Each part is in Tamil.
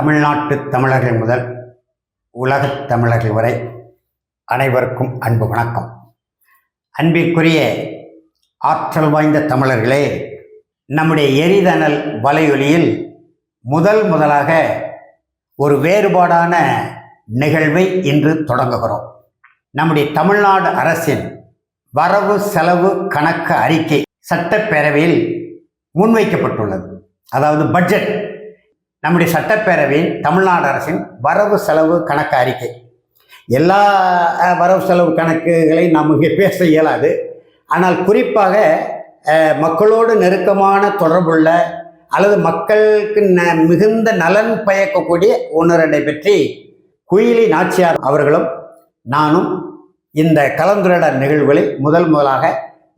தமிழ்நாட்டு தமிழர்கள் முதல் உலகத் தமிழர்கள் வரை அனைவருக்கும் அன்பு வணக்கம். அன்பிற்குரிய ஆற்றல் வாய்ந்த தமிழர்களே நம்முடைய எரிதனல் வலையொலியில் முதல் முதலாக ஒரு வேறுபாடான நிகழ்வை இன்று தொடங்குகிறோம். நம்முடைய தமிழ்நாடு அரசின் வரவு செலவு கணக்கு அறிக்கை சட்டப்பேரவையில் முன்வைக்கப்பட்டுள்ளது. அதாவது பட்ஜெட் நம்முடைய சட்டப்பேரவையின் தமிழ்நாடு அரசின் வரவு செலவு கணக்கு அறிக்கை. எல்லா வரவு செலவு கணக்குகளை நாம் இங்கே பேச இயலாது. ஆனால் குறிப்பாக மக்களோடு நெருக்கமான தொடர்புள்ள அல்லது மக்களுக்கு ந மிகுந்த நலன் பயக்கக்கூடிய உணரடை பற்றி குயிலி நாச்சியார் அவர்களும் நானும் இந்த கலந்துரையாடல் நிகழ்வுகளை முதல் முதலாக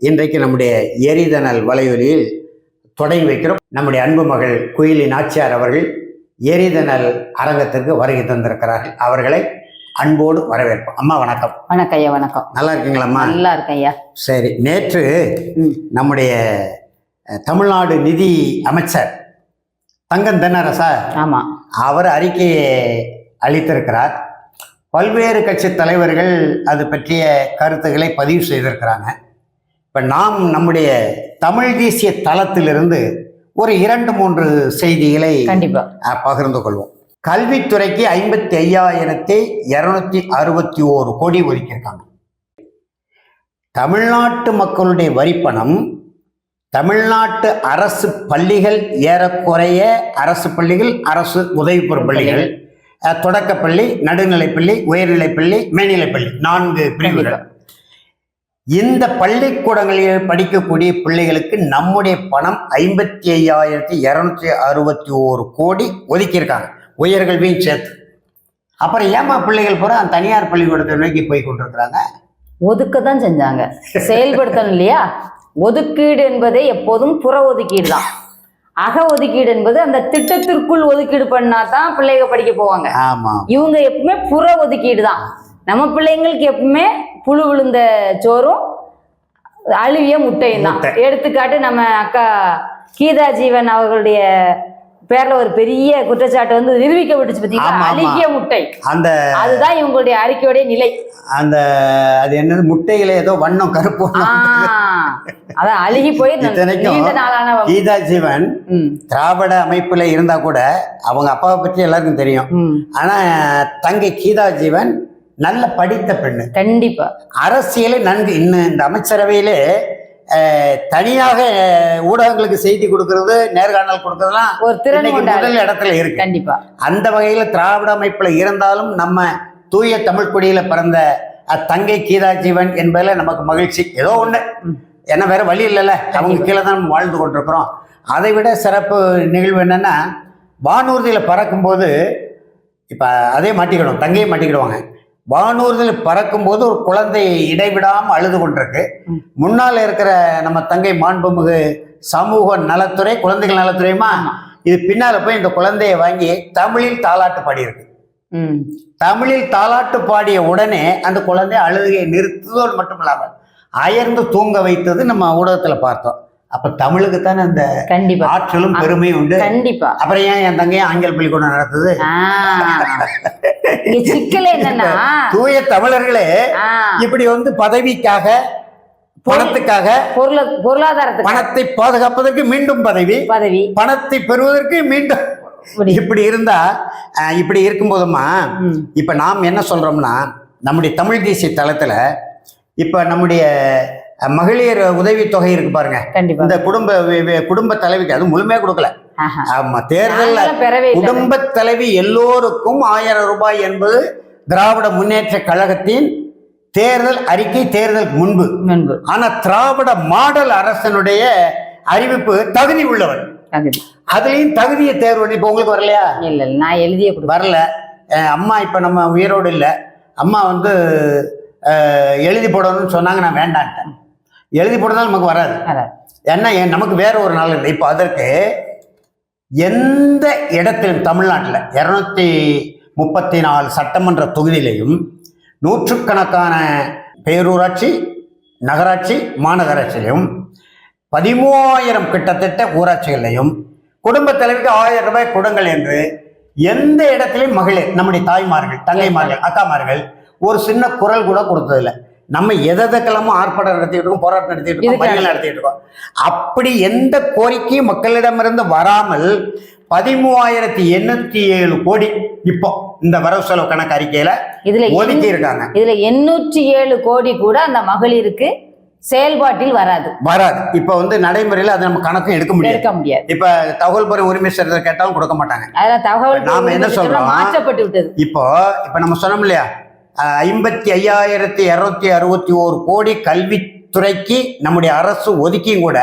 இன்றைக்கு நம்முடைய எரிதனல் வலையொலியில் தொடங்கி வைக்கிறோம். நம்முடைய அன்பு மகள் குயிலி நாச்சியார் அவர்கள் எரிதனல் அரங்கத்திற்கு வருகை தந்திருக்கிறார்கள். அவர்களை அன்போடு வரவேற்போம். அம்மா வணக்கம். வணக்கம் ஐயா வணக்கம். நல்லா இருக்கீங்களாம்மா நல்லா இருக்கேன் ஐயா. சரி நேற்று. நம்முடைய தமிழ்நாடு நிதி அமைச்சர் தங்கம் தென்னரசா ஆமா. அவர் அறிக்கையை அளித்திருக்கிறார். பல்வேறு கட்சி தலைவர்கள் அது பற்றிய கருத்துக்களை பதிவு செய்திருக்கிறாங்க. இப்போ நாம் நம்முடைய தமிழ் தேசிய தளத்திலிருந்து ஒரு இரண்டு மூன்று செய்திகளை கண்டிப்பா. அஹ், பகிர்ந்து கொள்வோம். கல்வித்துறைக்கு ஐம்பத்தி ஐயாயிரத்தி இரநூத்தி அறுபத்தி ஓரு கோடி ஒதுக்கியிருக்காங்க. தமிழ்நாட்டு மக்களுடைய வரிப்பணம் தமிழ்நாட்டு அரசு பள்ளிகள் ஏறக்குறைய அரசு பள்ளிகள் அரசு உதவி பெறும் பள்ளிகள் தொடக்கப்பள்ளி நடுநிலைப்பள்ளி உயர்நிலைப்பள்ளி மேல்நிலைப்பள்ளி நான்கு பிரிவுகள். இந்த பள்ளிக்கூடங்களில் படிக்கக்கூடிய பிள்ளைகளுக்கு நம்முடைய பணம் ஐம்பத்தி ஐயாயிரத்தி இரநூத்தி அறுபத்தி ஓரு கோடி ஒதுக்கியிருக்காங்க. உயர்கல்வியும் சேர்த்து. அப்புறம் ஏமா பிள்ளைகள் பூரா தனியார் பள்ளிக்கூடத்தை நோக்கி போய் கொண்டிருக்கிறாங்க? ஒதுக்க தான் செஞ்சாங்க. செயல்படுத்தணும் இல்லையா? ஒதுக்கீடு என்பதே எப்போதும் புற ஒதுக்கீடு தான். அக ஒதுக்கீடு என்பது அந்த திட்டத்திற்குள் ஒதுக்கீடு பண்ணா தான் பிள்ளைங்க படிக்க போவாங்க. ஆமா இவங்க எப்பவுமே புற ஒதுக்கீடு தான். நம்ம பிள்ளைங்களுக்கு எப்பவுமே புழு விழுந்த சோறும் அழுவிய முட்டையும் தான். எடுத்துக்காட்டு நம்ம அக்கா கீதா ஜீவன் அவர்களுடைய பேர்ல ஒரு பெரிய குற்றச்சாட்டு வந்து நிரூபிக்கப்பட்டுச்சு ஆமா, பார்த்தீங்களா ஆமா. அழுகிய முட்டை. அந்த அதுதான் இவங்களுடைய அறிக்கையுடைய நிலை. அந்த அது என்னது? முட்டையில ஏதோ வண்ணம் கருப்பு அதான் அழுகி போய் கீதா ஜீவன் திராவிட அமைப்புல இருந்தா கூட அவங்க அப்பாவை பற்றி எல்லாருக்கும் தெரியும். ஆனா தங்கை கீதா ஜீவன் நல்ல படித்த பெண்ணு. கண்டிப்பா. அரசியலை நன்கு இன்னும் இந்த அமைச்சரவையிலே தனியாக ஊடகங்களுக்கு செய்தி கொடுக்கறது நேர்காணல் கொடுக்கறதுலாம் ஒரு திறன். முதல் இடத்துல இருக்கு. கண்டிப்பா. அந்த வகையில திராவிட அமைப்புல இருந்தாலும் நம்ம தூய தமிழ் குடியில பிறந்த தங்கை கீதா ஜீவன் என்பதுல நமக்கு மகிழ்ச்சி. ஏதோ ஒண்ணு. ம். ஏன்னா வேற வழி இல்லைல்ல. அவங்க கீழே தான் வாழ்ந்து கொண்டிருக்கிறோம். அதை விட சிறப்பு நிகழ்வு என்னன்னா வானூர்தியில் பறக்கும்போது இப்போ அதே மாட்டிக்கிடும் தங்கையை மாட்டிக்கிடுவாங்க. வானூர்தியில் பறக்கும்போது ஒரு குழந்தை இடைவிடாமல் அழுது கொண்டிருக்கு. முன்னால் இருக்கிற நம்ம தங்கை மாண்புமிகு சமூக நலத்துறை குழந்தைகள் நலத்துறையுமா. இது பின்னால போய் இந்த குழந்தையை வாங்கி தமிழில் தாலாட்டு பாடியிருக்கு. தமிழில் தாலாட்டு பாடிய உடனே அந்த குழந்தை அழுகையை நிறுத்துவதோடு மட்டும் இல்லாமல் அயர்ந்து தூங்க வைத்தது நம்ம ஊடகத்துல பார்த்தோம். அப்ப தமிழுக்கு தானே அந்த கண்டிப்பா. ஆற்றலும் பெருமையும் உண்டு. கண்டிப்பா. அப்புறம் ஏன் என் தங்கையும் ஆங்கில பள்ளிக்கூடம் நடத்துது? சிக்கல் என்னன்னா தூய தமிழர்களே இப்படி வந்து பதவிக்காக பணத்துக்காக பொருள பொருளாதாரத்துக்கு. பணத்தை பாதுகாப்பதற்கு மீண்டும் பதவி பதவி. பணத்தை பெறுவதற்கு மீண்டும் இப்படி. இருந்தா இப்படி இருக்கும்போதுமா ம், இப்போ நாம் என்ன சொல்கிறோம்னா நம்முடைய தமிழ் தேசிய தளத்தில் இப்போ நம்முடைய மகளிர் உதவித்தொகை இருக்கு பாருங்க. இந்த குடும்ப குடும்ப தலைவிக்கு அது முழுமையாக கொடுக்கல. ஆமா இல்லை. குடும்ப தலைவி எல்லோருக்கும் ஆயிரம் ரூபாய் என்பது திராவிட முன்னேற்ற கழகத்தின் தேர்தல் அறிக்கை தேர்தல் முன்பு. முன்பு. ஆனா திராவிட மாடல் அரசனுடைய அறிவிப்பு தகுதி உள்ளவர் அதுலயும் தகுதியை தேர்வு இப்போ உங்களுக்கு வரலையா? இல்ல நான் எழுதிய வரல. அம்மா இப்போ நம்ம உயிரோடு இல்லை. அம்மா வந்து எழுதி போடணும்னு சொன்னாங்க நான் வேண்டான்ட்டேன். எழுதி போட்டதால் நமக்கு வராது. ஏன்னா நமக்கு வேற ஒரு நாள் இல்லை. இப்போ அதற்கு எந்த இடத்திலும் தமிழ்நாட்டில் இரநூத்தி முப்பத்தி நாலு சட்டமன்ற தொகுதியிலையும் நூற்றுக்கணக்கான பேரூராட்சி நகராட்சி மாநகராட்சியிலையும் பதிமூவாயிரம் கிட்டத்தட்ட ஊராட்சிகளையும் குடும்ப தலைவிக்கு ஆயிரம் ரூபாய் கொடுங்கள் என்று எந்த இடத்துலயும் மகளிர் நம்முடைய தாய்மார்கள் தங்கைமார்கள் அக்காமார்கள் ஒரு சின்ன குரல் கூட கொடுத்ததில்ல. நம்ம எதற்கெல்லாமோ ஆர்ப்பாட்டம் நடத்திட்டு இருக்கோம் போராட்டம் நடத்திட்டு இருக்கோம். மறியல் நடத்திட்டு இருக்கோம். அப்படி எந்த கோரிக்கையும் மக்களிடமிருந்து வராமல் பதிமூவாயிரத்தி எண்ணூத்தி ஏழு கோடி இப்போ இந்த வரவு செலவு கணக்கு அறிக்கையில இதுல ஒதுக்கி இருக்காங்க இதுல எண்ணூற்றி ஏழு கோடி கூட அந்த மகளிருக்கு செயல்பாட்டில் வராது. வராது. இப்போ வந்து நடைமுறையில் அது நம்ம கணக்கும் எடுக்க முடியாது. எடுக்க முடியாது. இப்ப தகவல் பெறும் உரிமை சட்டத்தை கேட்டாலும் கொடுக்க மாட்டாங்க. அதெல்லாம் தகவல் நாம என்ன சொல்றோம்? மாற்றப்பட்டு விட்டது. இப்போ இப்ப நம்ம சொன்னோம் இல்லையா? ஐம்பத்தி ஐயாயிரத்தி இருநூத்தி அறுபத்தி ஒரு கோடி கல்வித்துறைக்கு நம்முடைய அரசு ஒதுக்கியும் கூட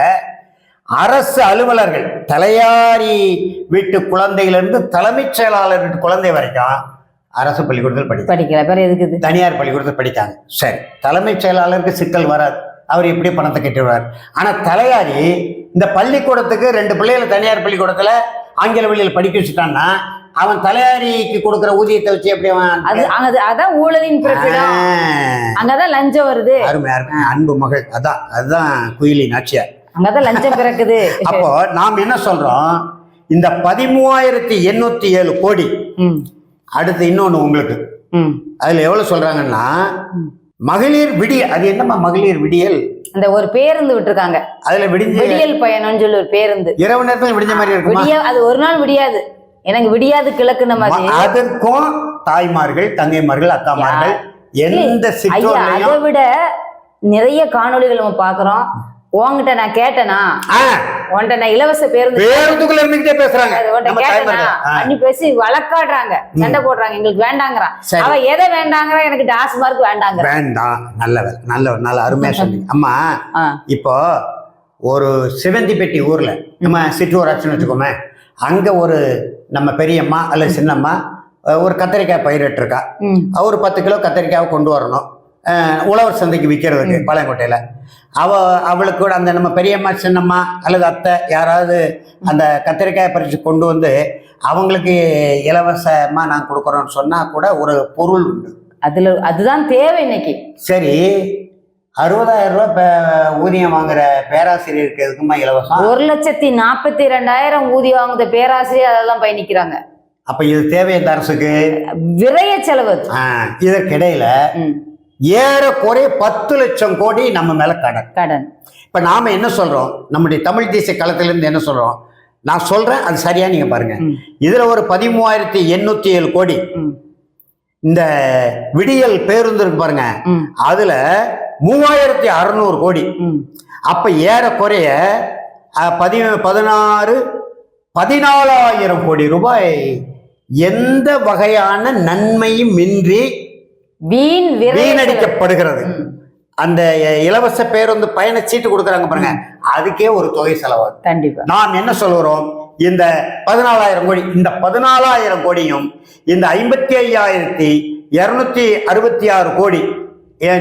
அரசு அலுவலர்கள் தலையாரி வீட்டு குழந்தையிலிருந்து தலைமைச் செயலாளர் வீட்டு குழந்தை வரைக்கும் அரசு பள்ளிக்கூடத்தில் படிக்கும் படிக்கல பேர் எதுக்கு தனியார் பள்ளிக்கூடத்தில் படிக்காங்க சரி தலைமைச் செயலாளருக்கு சிக்கல் வராது. அவர் எப்படி பணத்தை கட்டிடுவார்? ஆனா தலையாரி இந்த பள்ளிக்கூடத்துக்கு ரெண்டு பிள்ளைகளை தனியார் பள்ளிக்கூடத்துல ஆங்கில வழியில் படிக்க வச்சுட்டான்னா அவன் தலையாரிக்கு கொடுக்குற ஊதியத்தை வச்சு எப்படி அவன் அது அது அதான் ஊழலின் பிறப்பிடம் அங்கதான் லஞ்சம் வருது. அருமை அருமை. அன்பு மகள் அதான் அதுதான் குயிலி நாச்சியார் அங்கதான் லஞ்சம் பிறக்குது. அப்போ நாம் என்ன சொல்றோம்? இந்த பதிமூவாயிரத்தி எண்ணூத்தி ஏழு கோடி. அடுத்து இன்னொன்னு உங்களுக்கு. அதுல எவ்வளவு சொல்றாங்கன்னா மகளிர் விடிய அது என்னம்மா மகளிர் விடியல்? அந்த ஒரு பேருந்து விட்டுருக்காங்க. அதுல விடிஞ்ச விடியல் பயணம்னு சொல்லி ஒரு பேருந்து. இரவு நேரத்துல விடிஞ்ச மாதிரி இருக்குமா? அது ஒரு நாள் விடியாது. எனக்கு விடியாது கிழக்குன மாதிரி ம- அதற்கும் தாய்மார்கள் தங்கைமார்கள் அக்காமார்கள் எந்த அதை விட நிறைய காணொளிகள் நம்ம பாக்குறோம் உன்கிட்ட நான் கேட்டனா? உன்கிட்ட நான் இலவச பேருந்து பேருந்துக்குள்ள இருந்துகிட்டே பேசுறாங்க. நம்ம கேட்டனா? அன்னி பேசி வழக்காடுறாங்க. சண்டை போடுறாங்க. எங்களுக்கு வேண்டாங்கிறான். அவ எதை வேண்டாங்கிற? எனக்கு டாஸ்மார்க் வேண்டாங்கிற. வேண்டாம் நல்ல நல்ல நல்ல அருமையா சொன்னீங்க. அம்மா இப்போ ஒரு சிவந்திப்பட்டி ஊர்ல நம்ம சிற்றூராட்சின்னு வச்சுக்கோமே அங்க ஒரு நம்ம பெரியம்மா அல்லது சின்னம்மா ஒரு கத்திரிக்காய் பயிரிட்டிருக்கா. ஒரு பத்து கிலோ கத்திரிக்காவை கொண்டு வரணும். உழவர் சந்தைக்கு விற்கிறதுக்கு பாளையங்கோட்டையில அவ அவளுக்கு கூட அந்த நம்ம பெரியம்மா சின்னம்மா அல்லது அத்தை யாராவது அந்த கத்திரிக்காயை பறித்து கொண்டு வந்து அவங்களுக்கு இலவசமா நான் கொடுக்குறோன்னு சொன்னா கூட ஒரு பொருள் உண்டு. அதுல அதுதான் தேவை இன்னைக்கு. சரி. அறுபதாயிரம் ரூபாய் பே- ஊதியம் வாங்குற பேராசிரியருக்கு எதுக்குமா இலவசம். ஒரு லட்சத்தி நாற்பத்தி ரெண்டாயிரம் ஊதியம் வாங்குற பேராசிரியர் அதெல்லாம் பயணிக்கிறாங்க. அப்ப இது தேவை இந்த அரசுக்கு? விரைய செலவு. இதற்கிடையில ஏறக்குறைய பத்து லட்சம் கோடி நம்ம மேல கடன். கடன். இப்ப நாம என்ன சொல்றோம்? நம்முடைய தமிழ் தேசிய களத்திலிருந்து என்ன சொல்றோம்? நான் சொல்றேன் அது சரியா நீங்க பாருங்க. இதுல ஒரு பதிமூவாயிரத்தி எண்ணூத்தி ஏழு கோடி. இந்த விடியல் பேருந்து இருக்கு பாருங்க. அதுல மூவாயிரத்தி அறுநூறு கோடி. அப்ப ஏறக்குறைய பதி பதினாறு பதினாலாயிரம் கோடி ரூபாய். எந்த வகையான நன்மையும் இன்றி வீண். வீணடிக்கப்படுகிறது. அந்த இலவச பேருந்து பயண சீட்டு கொடுக்குறாங்க பாருங்க. அதுக்கே ஒரு தொகை செலவாகும் கண்டிப்பா. நாம் என்ன சொல்கிறோம் இந்த பதினாலாயிரம் கோடி இந்த பதினாலாயிரம் கோடியும் இந்த ஐம்பத்தி ஐயாயிரத்தி இருநூத்தி அறுபத்தி ஆறு கோடி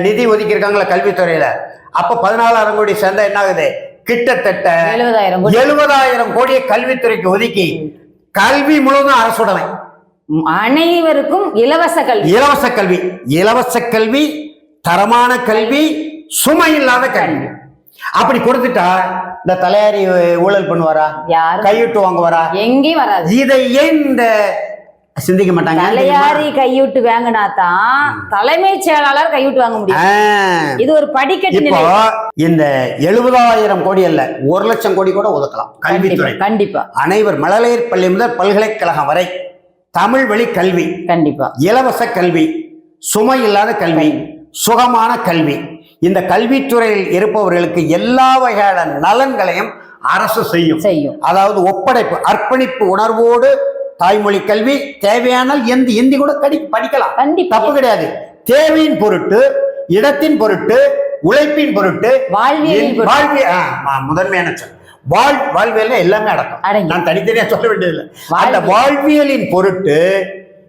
நிதி ஒதுக்கியிருக்காங்களா கல்வித்துறையில? அப்ப பதினாலாயிரம் கோடி சேர்ந்தா என்ன ஆகுது கிட்டத்தட்ட எழுபதாயிரம் கோடி. எழுபதாயிரம் கோடியை கல்வித்துறைக்கு ஒதுக்கி கல்வி முழுவதும் அரசுடைமை. அனைவருக்கும் இலவச கல்வி. இலவச கல்வி. இலவச கல்வி தரமான கல்வி சுமை இல்லாத கல்வி. அப்படி கொடுத்துட்டா இந்த தலையாரி ஊழல் பண்ணுவாரா? கையிட்டு வாங்குவாரா? எங்கேயும் வராது. இதை ஏன் இந்த சிந்திக்க மாட்டாங்க? தலையாரி கையூட்டு வாங்கினா தான் தலைமைச் செயலாளர் கையூட்டு வாங்க முடியும். இது ஒரு படிக்கட்டு இப்போ இந்த எழுபதாயிரம் கோடி அல்ல ஒரு லட்சம் கோடி கூட ஒதுக்கலாம். கல்வித்துறை. கண்டிப்பா. அனைவர் மழலையர் பள்ளி முதல் பல்கலைக்கழகம் வரை தமிழ் வழி கல்வி கண்டிப்பா. இலவச கல்வி சுமை இல்லாத கல்வி சுகமான கல்வி. இந்த கல்வித்துறையில் இருப்பவர்களுக்கு எல்லா வகையான நலன்களையும் அரசு செய்யும். செய்யும். அதாவது ஒப்படைப்பு அர்ப்பணிப்பு உணர்வோடு தாய்மொழி கல்வி தேவையானால் எந்த இந்தி கூட கடி படிக்கலாம் தப்பு கிடையாது தேவையின் பொருட்டு இடத்தின் பொருட்டு உழைப்பின் பொருட்டு வாழ்வியலின் என் பொருட்டு. வாழ்விய ஆ, ஆ, முதன்மையான சொல் வாழ் வாழ்வியல்ல எல்லாமே அடக்கம். நான் தனித்தனியா சொல்ல வேண்டியதில்லை வாழ்வியல். அந்த வாழ்வியலின் பொருட்டு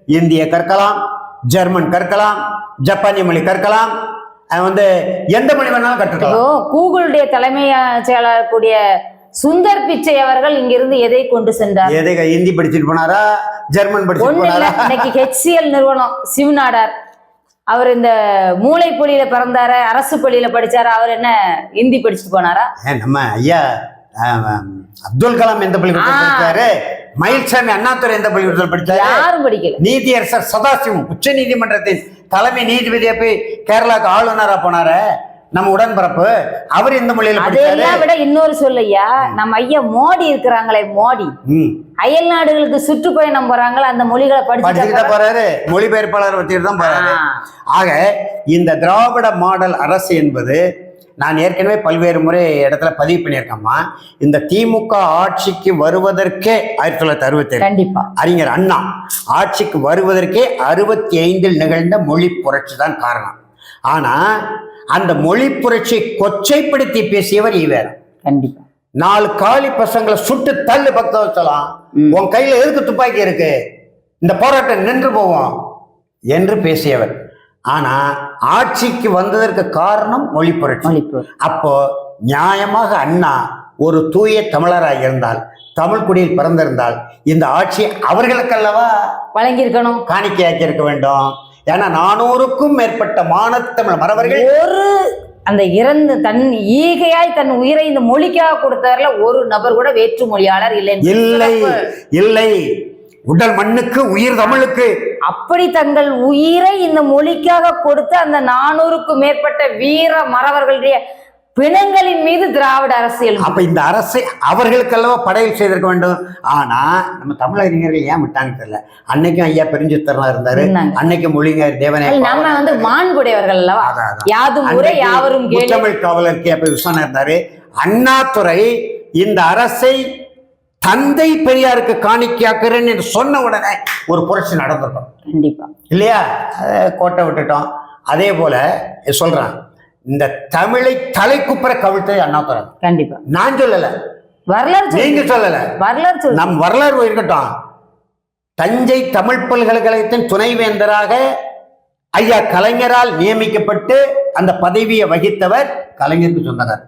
இந்திய கற்கலாம் ஜெர்மன் கற்கலாம் ஜப்பானிய மொழி கற்கலாம் வந்து எந்த மொழி வேணாலும் கற்றுக்கலாம் கூகுளுடைய தலைமை செயலாளர் கூடிய சுந்தர் பிச்சை அவர்கள் இங்கிருந்து எதை கொண்டு சென்றார்? எதை ஹிந்தி படிச்சுட்டு போனாரா? ஜெர்மன் படிச்சுட்டு போனாரா? இன்னைக்கு ஹெச்சிஎல் நிறுவனம் சிவநாடார். அவர் இந்த மூளை பள்ளியில பிறந்தாரு அரசு பள்ளியில படிச்சாரு அவர் என்ன ஹிந்தி படிச்சுட்டு போனாரா? நம்ம ஐயா அப்துல் கலாம் எந்த பள்ளிக்கூடத்தில். படிச்சாரு? மயில்சாமி அண்ணாதுரை எந்த பள்ளிக்கூடத்தில் படிச்சாரு? யாரும் படிக்கல. நீதியரசர் சதாசிவம் உச்ச நீதிமன்றத்தின் தலைமை நீதிபதியா போய் கேரளாக்கு ஆளுநரா போனாரு? நம்ம உடன்பிறப்பு. அவர் இந்த மொழியில அதையெல்லாம் விட இன்னொரு சொல்லையா நம்ம ஐயா மோடி இருக்கிறாங்களே மோடி. அயல் நாடுகளுக்கு சுற்றுப்பயணம் போறாங்களே அந்த மொழிகளை படிச்சுட்டு போறாரு. மொழிபெயர்ப்பாளர் வச்சுட்டு தான் போறாரு. ஆக இந்த திராவிட மாடல் அரசு என்பது நான் ஏற்கனவே பல்வேறு முறை இடத்துல பதிவு பண்ணியிருக்கேம்மா. இந்த திமுக ஆட்சிக்கு வருவதற்கே ஆயிரத்தி தொள்ளாயிரத்தி அறுபத்தி கண்டிப்பா. அறிஞர் அண்ணா ஆட்சிக்கு வருவதற்கே அறுபத்தி ஐந்தில் நிகழ்ந்த மொழி புரட்சி தான் காரணம். ஆனா அந்த மொழி புரட்சியை கொச்சைப்படுத்தி பேசியவர் ஈவேரா கண்டிப்பா. நாலு காலி பசங்களை சுட்டு தள்ளு பக்தவச்சலாம் ம். உன் கையில எதுக்கு துப்பாக்கி இருக்கு? இந்த போராட்டம் நின்று போவோம் என்று பேசியவர். ஆனா ஆட்சிக்கு வந்ததற்கு காரணம் மொழி புரட்சி அப்போ நியாயமாக அண்ணா ஒரு தூய தமிழராக இருந்தால் தமிழ் குடியில் பிறந்திருந்தால் இந்த ஆட்சி அவர்களுக்கல்லவா? வழங்கியிருக்கணும். காணிக்கையாக்கி இருக்க வேண்டும். ஏன்னா நானூறுக்கும் மேற்பட்ட மானத்தமிழ் மறவர்கள் ஒரு அந்த இறந்து தன் ஈகையாய் தன் உயிரை இந்த மொழிக்காக கொடுத்தவர்ல ஒரு நபர் கூட வேற்று மொழியாளர் இல்லை இல்லை இல்லை. உடல் மண்ணுக்கு உயிர் தமிழுக்கு. அப்படி தங்கள் உயிரை இந்த மொழிக்காக கொடுத்த அந்த நானூறுக்கும் மேற்பட்ட வீர மறவர்களுடைய பிணங்களின் மீது திராவிட அரசியல். அப்ப இந்த அரசை அவர்களுக்கல்லவா படையல் செய்திருக்க வேண்டும்? ஆனா நம்ம தமிழறிஞர்கள் ஏன் விட்டாங்க தெரியல. அன்னைக்கும் ஐயா பெருஞ்சித்தரனா இருந்தாரு. அன்னைக்கு மொழிஞர் தேவனே நம்ம வந்து மாண்புடையவர்கள் அல்லவா. யாதும் அன்னைக்கு யாவரும் முத்தமிழ் காவலர் கே. பி. விஸ்வநாதன் இருந்தாரு. அண்ணாதுரை இந்த அரசை தந்தை பெரியாருக்கு காணிக்கையாக்குறேன்னு என்று சொன்ன உடனே ஒரு புரட்சி நடந்திருக்கும். கண்டிப்பா. இல்லையா? கோட்டை விட்டுட்டோம். அதே போல சொல்றேன். இந்த தமிழை தலைக்குப்புற கவிழ்த்தது அண்ணாதுரை கண்டிப்பா. நான் சொல்லல. வரலாறு. நீங்க சொல்லல. வரலாறு சொல்லு. நம் வரலாறு இருக்கட்டும். தஞ்சை தமிழ் பல்கலைக்கழகத்தின் துணைவேந்தராக ஐயா கலைஞரால் நியமிக்கப்பட்டு அந்த பதவியை வகித்தவர் கலைஞருக்கு சொந்தக்கார்.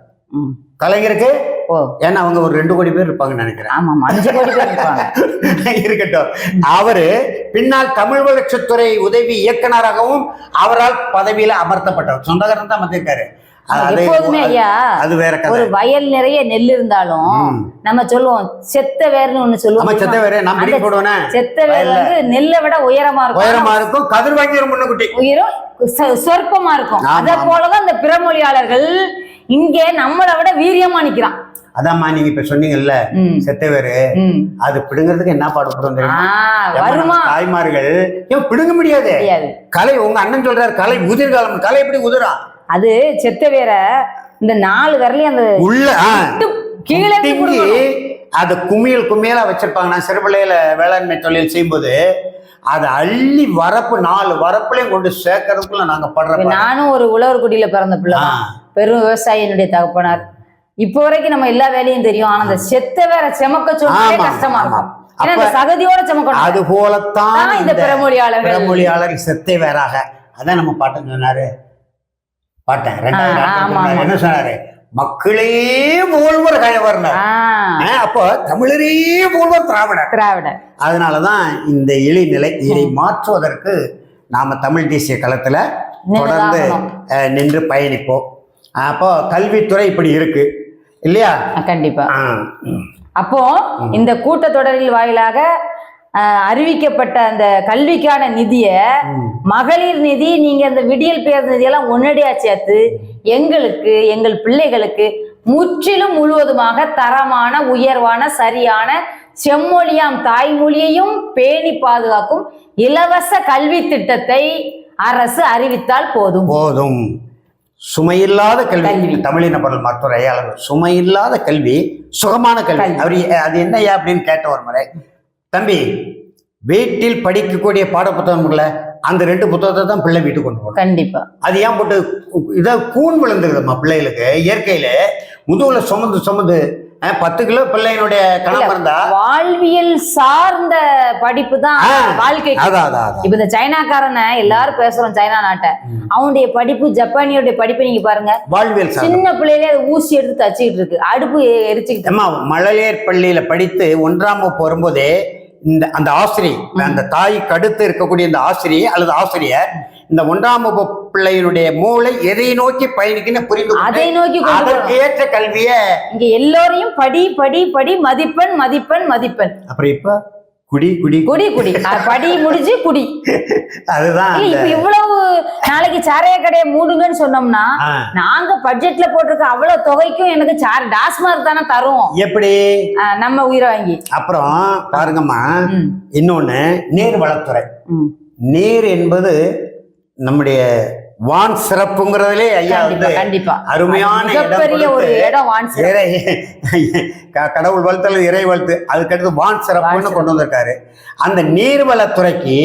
கலைஞருக்கு ஏன்னா அவங்க ஒரு ரெண்டு கோடி பேர் இருப்பாங்கன்னு நினைக்கிறேன். ஆமா அஞ்சு கோடி பேர் இருப்பாங்க. இருக்கட்டும். அவரு பின்னால் தமிழ் வளர்ச்சித்துறை உதவி இயக்குனராகவும் அவரால் பதவியில அமர்த்தப்பட்டவர். சொந்தக்காரன் தான் வந்திருக்காரு. எப்போதுமே ஐயா அது வேற கதை. ஒரு வயல் நிறைய நெல் இருந்தாலும். நம்ம சொல்லுவோம் செத்த வேர்னு ஒண்ணு சொல்லுவோம் செத்த வேற நான் அந்த போடுவேனே. செத்த வேர். வந்து நெல்லை விட உயரமா இருக்கும். உயரமா இருக்கும். கதிர் வாங்கிடும் முன்னுக்குட்டி. உயிரும் சொற்பமா இருக்கும். அத. போலதான் இந்த பிறமொழியாளர்கள் இங்கே நம்மளை விட வீரியமா நிக்கிறான். அதாம்மா நீங்க இப்ப சொன்னீங்கல்ல. செத்தவேரு. அது பிடுங்கிறதுக்கு என்ன பாடுபடும் தெரியுமா தாய்மார்கள் ஏன் பிடுங்க முடியாது கலை உங்க அண்ணன் சொல்றாரு கலை உதிர்காலம் கலை எப்படி உதிரா அது செத்த வேற இந்த நாலு விரலையும் அந்த உள்ள கீழே. அது குமியல் குமியலா வச்சிருப்பாங்க நான் சிறுபிள்ளையில வேளாண்மை தொழில் செய்யும்போது அதை அள்ளி வரப்பு நாலு வரப்புலையும் கொண்டு சேர்க்கறதுக்குள்ள நாங்க படுற இப்ப பாடு. நானும் ஒரு உழவர் குடியில பிறந்த பிள்ளை. பெரும் விவசாயினுடைய தகப்பனார் இப்போ வரைக்கும் நம்ம எல்லா வேலையும் தெரியும். ஆனா அந்த செத்த வேற செமக்க ஆமா, கஷ்டமா. இருக்கும். சகதியோட செமக்கணும் அது போலத்தான் தான் இந்த பிறமொழியாளர்கள் பிறமொழியாளர் செத்தை வேறாக. அதான் நம்ம பாட்டன் சொன்னாரு. பாட்டன் ரெண்டாயிரம். என்ன சொன்னாரு? மக்களே மூழ்வர் கழவர்னர் அப்போ தமிழரே மூழ்வர் திராவிடர். திராவிடர். அதனாலதான் இந்த இழிநிலை இதை மாற்றுவதற்கு நாம தமிழ் தேசிய களத்துல தொடர்ந்து நின்று பயணிப்போம். அப்போ கல்வித்துறை இப்படி இருக்கு. இல்லையா? கண்டிப்பா. அப்போ இந்த கூட்டத்தொடரில் வாயிலாக அறிவிக்கப்பட்ட அந்த கல்விக்கான நிதியை. மகளிர் நிதி நீங்க இந்த விடியல் பேருந்து நிதியெல்லாம் ஒன்னடியா சேர்த்து எங்களுக்கு எங்கள் பிள்ளைகளுக்கு முற்றிலும் முழுவதுமாக தரமான உயர்வான சரியான செம்மொழியாம் தாய்மொழியையும் பேணி பாதுகாக்கும் இலவச கல்வி திட்டத்தை அரசு அறிவித்தால் போதும். போதும். சுமையில்லாத கல்வி. தமிழின பொருள் மருத்துவர் ஐயாளர் சுமையில்லாத கல்வி சுகமான கல்வி. அவர் அது என்னய்யா அப்படின்னு கேட்ட ஒரு முறை தம்பி வீட்டில் படிக்கக்கூடிய பாடப்புத்தகங்கள்ல அந்த ரெண்டு புத்தகத்தை தான் பிள்ளை வீட்டுக்கு கொண்டு போகணும் கண்டிப்பா அது ஏன் போட்டு இதை கூன் விழுந்துருதும்மா பிள்ளைகளுக்கு இயற்கையில முதுகுல சுமந்து சுமந்து பத்து கிலோ பிள்ளையினுடைய கணம் இருந்தா? வாழ்வியல் சார்ந்த படிப்பு தான் வாழ்க்கை இப்ப இந்த சைனாக்காரனை எல்லாரும் பேசுறோம் சைனா நாட்டை. அவனுடைய படிப்பு ஜப்பானியோட படிப்பை நீங்க பாருங்க. வாழ்வியல் சின்ன பிள்ளையிலே அது ஊசி எடுத்து தச்சுக்கிட்டு இருக்கு. அடுப்பு எரிச்சுக்கிட்டு மழலையர் பள்ளியில படித்து ஒன்றாம் வகுப்பு வரும்போதே இந்த அந்த ஆசிரியை அந்த தாய்க்கு அடுத்து இருக்கக்கூடிய இந்த ஆசிரியை அல்லது ஆசிரியர் இந்த ஒன்றாம் வகுப்பு பிள்ளையினுடைய மூளை எதை நோக்கி பயணிக்குன்னு புரிந்து அதை நோக்கி அதற்கு. ஏற்ற கல்வியை இங்க எல்லோரையும் படி படி படி மதிப்பெண் மதிப்பெண் மதிப்பெண் அப்புறம் இப்ப குடி குடி. குடி குடி. படி முடிஞ்சு குடி. அதுதான் இப்ப இவ்வளவு நாளைக்கு சாராய கடையை மூடுங்கன்னு சொன்னோம்னா. நாங்க பட்ஜெட்ல போட்டிருக்க அவ்வளவு தொகைக்கும் எனக்கு சார் டாஸ்மார்க் தானே தரும் எப்படி? நம்ம உயிரை வாங்கி. அப்புறம் பாருங்கம்மா இன்னொன்னு நீர்வளத்துறை ம். நீர் என்பது நம்முடைய வான் சிறப்புங்கிறதுலே ஐயா வந்து கண்டிப்பா அருமையான மிகப்பெரிய ஒரு இடம் வான்சி இறை கடவுள் வளர்த்து அல்லது இறை வளர்த்து அதுக்கடுத்து வான் சிறப்புன்னு வான் கொண்டு வந்திருக்காரு. அந்த நீர்வளத்துறைக்கு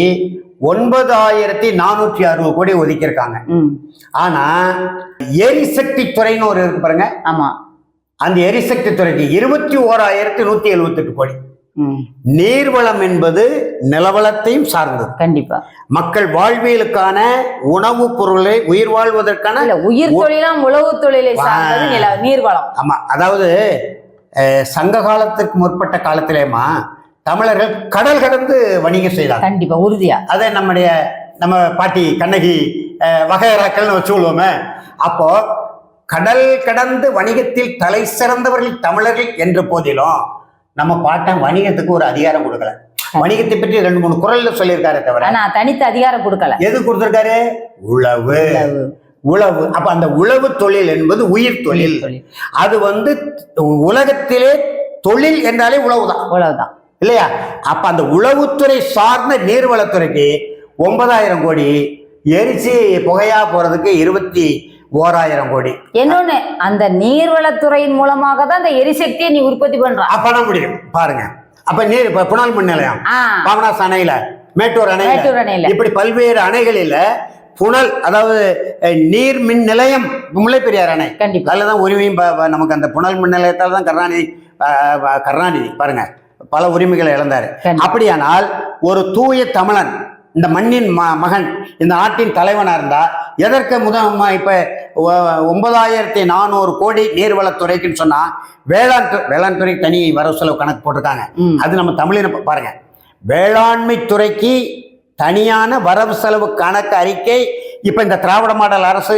ஒன்பதாயிரத்தி நானூற்றி அறுபது கோடி ஒதுக்கியிருக்காங்க. ஆனா எரிசக்தி துறைன்னு ஒரு இருக்கு பாருங்க. ஆமா. அந்த எரிசக்தி துறைக்கு இருபத்தி ஓராயிரத்தி நூத்தி எழுபத்தெட்டு கோடி. ம், நீர்வளம் என்பது நிலவளத்தையும் சார்ந்தது. கண்டிப்பா. மக்கள் வாழ்வியலுக்கான உணவுப் பொருளை உயிர் வாழ்வதற்கான இல்ல உயிர் தொழிலாம் உழவு தொழிலை சார்ந்தது நீர்வளம். ஆமா அதாவது சங்க காலத்திற்கு முற்பட்ட காலத்திலேமா தமிழர்கள் கடல் கடந்து வணிகம் செய்தாங்க. கண்டிப்பா உறுதியா. அதை நம்முடைய நம்ம பாட்டி கண்ணகி அஹ், வகையறாக்கள்னு வச்சுக்கொள்வோமே அப்போ கடல் கடந்து வணிகத்தில் தலை சிறந்தவர்கள் தமிழர்கள் என்ற போதிலும் நம்ம பாட்டன் வணிகத்துக்கு ஒரு அதிகாரம் கொடுக்கல. வணிகத்தை பற்றி ரெண்டு மூணு குரல்ல சொல்லியிருக்காரே தவிர. ஆனா தனித்து அதிகாரம் கொடுக்கல. எது கொடுத்திருக்காரு? உழவு. உழவு. அப்ப அந்த உழவு தொழில் என்பது உயிர் தொழில். தொழில். அது வந்து உலகத்திலே தொழில் என்றாலே உழவுதான். உழவுதான். இல்லையா? அப்ப அந்த உழவுத்துறை சார்ந்த நீர்வளத்துறைக்கு ஒன்பதாயிரம் கோடி எரிச்சு புகையா போறதுக்கு இருபத்தி ஓராயிரம் கோடி. இன்னொன்னு அந்த நீர்வளத்துறையின் மூலமாக தான் அந்த எரிசக்தியை நீ உற்பத்தி அப்ப பண்ண முடியும். பாருங்க. அப்ப நீர் இப்ப புனல் மின் நிலையம். பாபநாஸ் அணையில மேட்டூர் அணையில. மேட்டூர் அணையில. இப்படி பல்வேறு அணைகளில புனல் அதாவது நீர் மின் நிலையம் முல்லை பெரியார் அணை. கண்டிப்பா. அதில் தான் உரிமையும் நமக்கு அந்த புனல் மின் நிலையத்தால் தான் கருணாநிதி கருணாநிதி பாருங்க பல உரிமைகளை இழந்தாரு. அப்படியானால் ஒரு தூய தமிழன் இந்த மண்ணின் ம மகன் இந்த நாட்டின் தலைவனா இருந்தா எதற்கு முத இப்ப ஒன்பதாயிரத்தி நானூறு கோடி நீர்வளத்துறைக்குன்னு சொன்னா வேளாண் வேளாண் துறை தனி வரவு செலவு கணக்கு போட்டிருக்காங்க. அது நம்ம தமிழின ப- பாருங்க வேளாண்மை துறைக்கு தனியான வரவு செலவு கணக்கு அறிக்கை இப்ப இந்த திராவிட மாடல் அரசு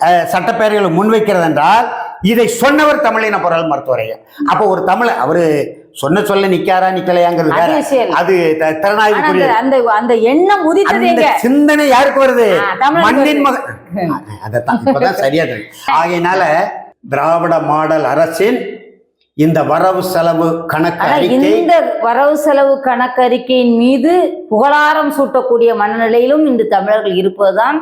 அஹ், சட்டப்பேரவையில் முன்வைக்கிறது என்றால் இதை சொன்னவர் தமிழின பொருள் மருத்துவரையா அப்ப ஒரு தமிழ் அவரு சொன்ன சொல்ல நிக்காரா நிக்கலையாங்கிறது அது வேற. விஷயம் இல்ல. அது த- ஆனா திறனாய்வுக்குரிய அந்த- அந்த எண்ணம் உதித்தது சிந்தனை யாருக்கு வருது? மண்ணின் மகன் இப்பதான் சரியா ஆகையினால திராவிட மாடல் அரசின் இந்த வரவு செலவு கணக்கு இந்த வரவு செலவு கணக்கறிக்கையின் மீது புகழாரம் சூட்டக்கூடிய மனநிலையிலும் இன்று தமிழர்கள் இருப்பதுதான்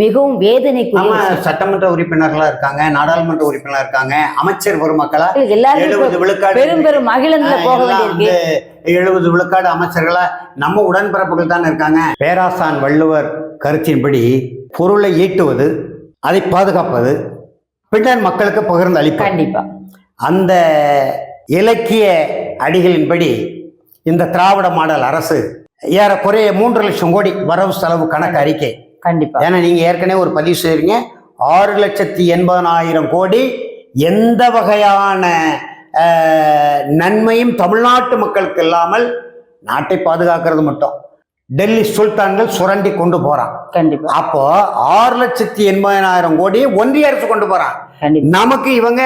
மிகவும் வேதனைக்குரிய. சட்டமன்ற உறுப்பினர்களா இருக்காங்க நாடாளுமன்ற உறுப்பினர்களா இருக்காங்க அமைச்சர் பெருமக்களா எல்லாரும் பெரும் பெரும் மகிழந்துல போக வேண்டியிருக்கு. எழுபது விழுக்காடு அமைச்சர்களா நம்ம உடன்பிறப்புகள் தான் இருக்காங்க. பேராசான் வள்ளுவர் கருத்தின்படி பொருளை ஈட்டுவது அதை பாதுகாப்பது பின்னர் மக்களுக்கு பகிர்ந்து அளிப்பது. கண்டிப்பா. அந்த இலக்கிய அடிகளின்படி இந்த திராவிட மாடல் அரசு ஏறக்குறைய மூன்று லட்சம் கோடி வரவு செலவு கணக்கு அறிக்கை. கண்டிப்பா. ஏன்னா நீங்க ஏற்கனவே ஒரு பதிவு செய்றீங்க ஆறு லட்சத்தி எண்பதனாயிரம் கோடி எந்த வகையான நன்மையும் தமிழ்நாட்டு மக்களுக்கு இல்லாமல் நாட்டை பாதுகாக்கிறது மட்டும். டெல்லி சுல்தான்கள் சுரண்டி கொண்டு போறான். கண்டிப்பா. அப்போ ஆறு லட்சத்தி எண்பதனாயிரம் கோடி ஒன்றிய அரசு கொண்டு போறான். நமக்கு இவங்க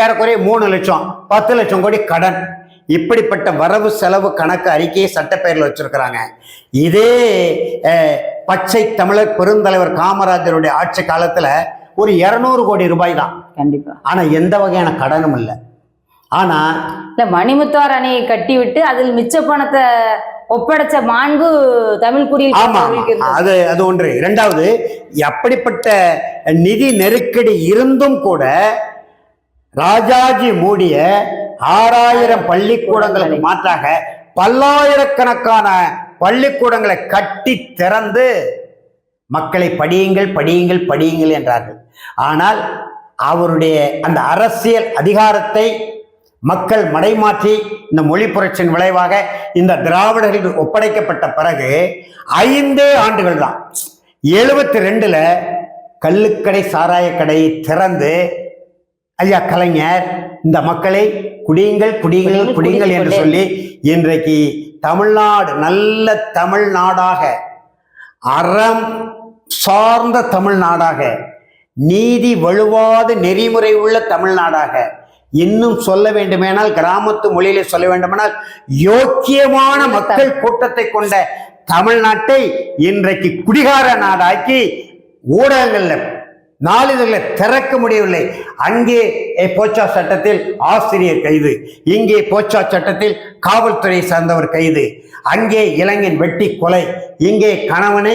ஏறக்குறைய மூணு லட்சம் பத்து லட்சம் கோடி கடன். இப்படிப்பட்ட வரவு செலவு கணக்கு அறிக்கையை சட்டப்பேரில் வச்சிருக்கிறாங்க. இதே பச்சை தமிழர் பெருந்தலைவர் காமராஜருடைய ஆட்சி காலத்துல ஒரு இருநூறு கோடி ரூபாய் தான் கண்டிப்பா. ஆனா எந்த வகையான கடனும் இல்லை. ஆனா இல்ல மணிமுத்தார் அணையை கட்டி விட்டு அதில் மிச்ச பணத்தை ஒப்படைச்ச மாண்பு தமிழ் குடியில் ஆமா. அது அது ஒன்று. இரண்டாவது அப்படிப்பட்ட நிதி நெருக்கடி இருந்தும் கூட ராஜாஜி மூடிய ஆறாயிரம் பள்ளிக்கூடங்களுக்கு மாற்றாக பல்லாயிரக்கணக்கான பள்ளிக்கூடங்களை கட்டி திறந்து மக்களை படியுங்கள் படியுங்கள் படியுங்கள் என்றார்கள். ஆனால் அவருடைய அந்த அரசியல் அதிகாரத்தை மக்கள் மடைமாற்றி இந்த மொழி புரட்சியின் விளைவாக இந்த திராவிடர்கள் ஒப்படைக்கப்பட்ட பிறகு ஐந்தே ஆண்டுகள் தான். எழுபத்தி ரெண்டுல கள்ளுக்கடை சாராய கடையை திறந்து ஐயா கலைஞர் இந்த மக்களை குடியுங்கள் குடியுங்கள் குடியுங்கள், என்று சொல்லி இன்றைக்கு தமிழ்நாடு நல்ல தமிழ்நாடாக அறம் சார்ந்த தமிழ்நாடாக நீதி வலுவாத நெறிமுறை உள்ள தமிழ்நாடாக இன்னும் சொல்ல வேண்டுமேனால் கிராமத்து மொழியிலே சொல்ல வேண்டுமானால் யோக்கியமான மக்கள் கூட்டத்தை கொண்ட தமிழ்நாட்டை இன்றைக்கு குடிகார நாடாக்கி ஊடகங்கள்ல நாளிதழில் திறக்க முடியவில்லை. அங்கே போச்சா சட்டத்தில் ஆசிரியர் கைது. இங்கே போச்சா சட்டத்தில் காவல்துறை சார்ந்தவர் கைது. அங்கே இளைஞன் வெட்டி கொலை. இங்கே கணவனை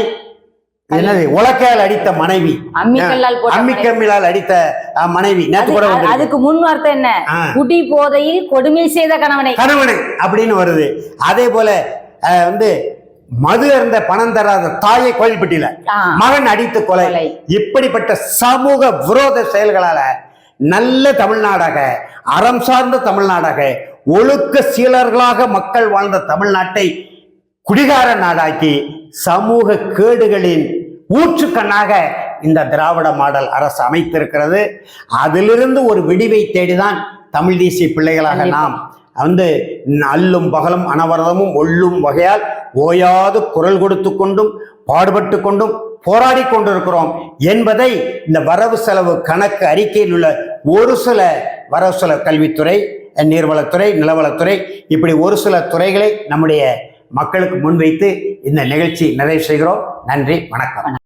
என்னது உலக்கையால் அடித்த மனைவி. அம்மிக்கம்மிலால் அடித்த மனைவி. அதுக்கு முன் வார்த்தை என்ன. குடி போதையில் கொடுமை செய்த கணவனை. கணவனை அப்படின்னு வருது. அதே போல வந்து மது இருந்த பணம் தராத தாயை கோயில்பட்டியில. மகன் அடித்து கொலை. இப்படிப்பட்ட சமூக விரோத செயல்களால நல்ல தமிழ்நாடாக அறம் சார்ந்த தமிழ்நாடாக ஒழுக்க சீலர்களாக மக்கள் வாழ்ந்த தமிழ்நாட்டை குடிகார நாடாக்கி சமூக கேடுகளின் ஊற்றுக்கண்ணாக இந்த திராவிட மாடல் அரசு அமைத்திருக்கிறது அதிலிருந்து ஒரு விடிவை தேடிதான் தமிழ் தேசிய பிள்ளைகளாக. நாம் வந்து அல்லும் பகலும் அனவரதமும் ஒள்ளும் வகையால் ஓயாது குரல் கொடுத்து கொண்டும் பாடுபட்டு கொண்டும் போராடி கொண்டிருக்கிறோம் என்பதை இந்த வரவு செலவு கணக்கு அறிக்கையில் உள்ள ஒரு சில வரவு செலவு கல்வித்துறை நீர்வளத்துறை நிலவளத்துறை இப்படி ஒரு சில துறைகளை நம்முடைய மக்களுக்கு முன்வைத்து இந்த நிகழ்ச்சி நிறைவு செய்கிறோம். நன்றி வணக்கம்.